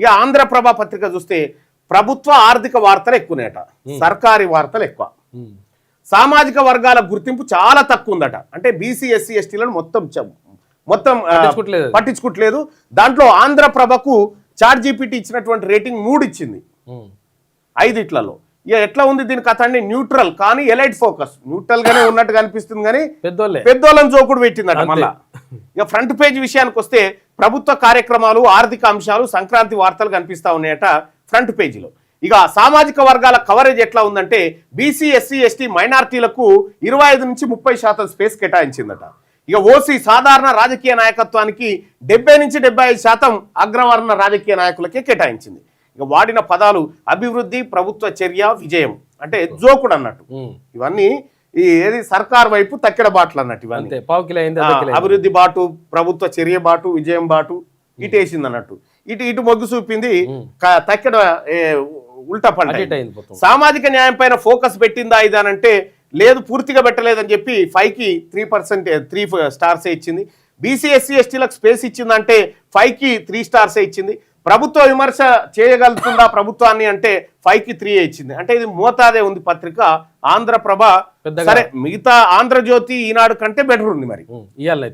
ఇక ఆంధ్రప్రభ పత్రిక చూస్తే ప్రభుత్వ ఆర్థిక వార్తలు ఎక్కువనేట. సర్కారీ వార్తలు ఎక్కువ. సామాజిక వర్గాల గుర్తింపు చాలా తక్కువ ఉందట అంటే బీసీ ఎస్సీ ఎస్టీలను మొత్తం మొత్తం పట్టించుకోవట్లేదు. దాంట్లో ఆంధ్రప్రభకు చార్ట్ జీపీటీ ఇచ్చినటువంటి రేటింగ్ మూడు ఇచ్చింది. ఐదిట్లలో. ఇక ఎట్లా ఉంది దీని కథ అండి? న్యూట్రల్ కానీ ఎలైట్ ఫోకస్. న్యూట్రల్ గానే ఉన్నట్టు కనిపిస్తుంది కానీ పెద్దోళ్ళే. పెద్దోళ్ళని జోకుడు పెట్టిందట. మళ్ళా. ఇక ఫ్రంట్ పేజ్ విషయానికి వస్తే ప్రభుత్వ కార్యక్రమాలు ఆర్థిక అంశాలు సంక్రాంతి వార్తలు కనిపిస్తా ఉన్నాయట ఫ్రంట్ పేజీలో. ఇక సామాజిక వర్గాల కవరేజ్ ఎట్లా ఉందంటే బీసీ ఎస్సీ ఎస్టీ మైనార్టీలకు ఇరవై ఐదు నుంచి ముప్పై శాతం స్పేస్ కేటాయించిందట. ఇక ఓసీ సాధారణ రాజకీయ నాయకత్వానికి డెబ్బై నుంచి డెబ్బై ఐదు శాతం అగ్రవర్ణ రాజకీయ నాయకులకే కేటాయించింది. ఇక వాడిన పదాలు అభివృద్ధి ప్రభుత్వ చర్య విజయం. అంటే జోకుడు అన్నట్టు. ఇవన్నీ ఈ ఏది సర్కార్ వైపు తక్కెడ బాటలు అన్నట్టు ఇవన్నీ. అభివృద్ధి బాటు ప్రభుత్వ చర్య బాటు విజయం బాటు ఇటు వేసింది అన్నట్టు. ఇటు ఇటు మొగ్గు చూపింది తక్కెడ ఉల్టా పంట సామాజిక న్యాయం పైన ఫోకస్ పెట్టిందా ఇది అని అంటే లేదు పూర్తిగా పెట్టలేదని చెప్పి ఫైవ్కి త్రీ పర్సెంట్ త్రీ స్టార్స్ ఇచ్చింది. బీసీ ఎస్సీ ఎస్టీలకు స్పేస్ ఇచ్చిందంటే ఫైవ్కి త్రీ స్టార్స్ ఇచ్చింది. ప్రభుత్వ విమర్శ చేయగలుగుతుందా ప్రభుత్వాన్ని అంటే ఫైవ్కి త్రీ ఇచ్చింది. అంటే ఇది మోతాదే ఉంది పత్రిక. ఆంధ్రప్రభ సరే మిగతా ఆంధ్రజ్యోతి ఈనాడు కంటే బెటర్ ఉంది మరి. ఇయ్యాలనైతే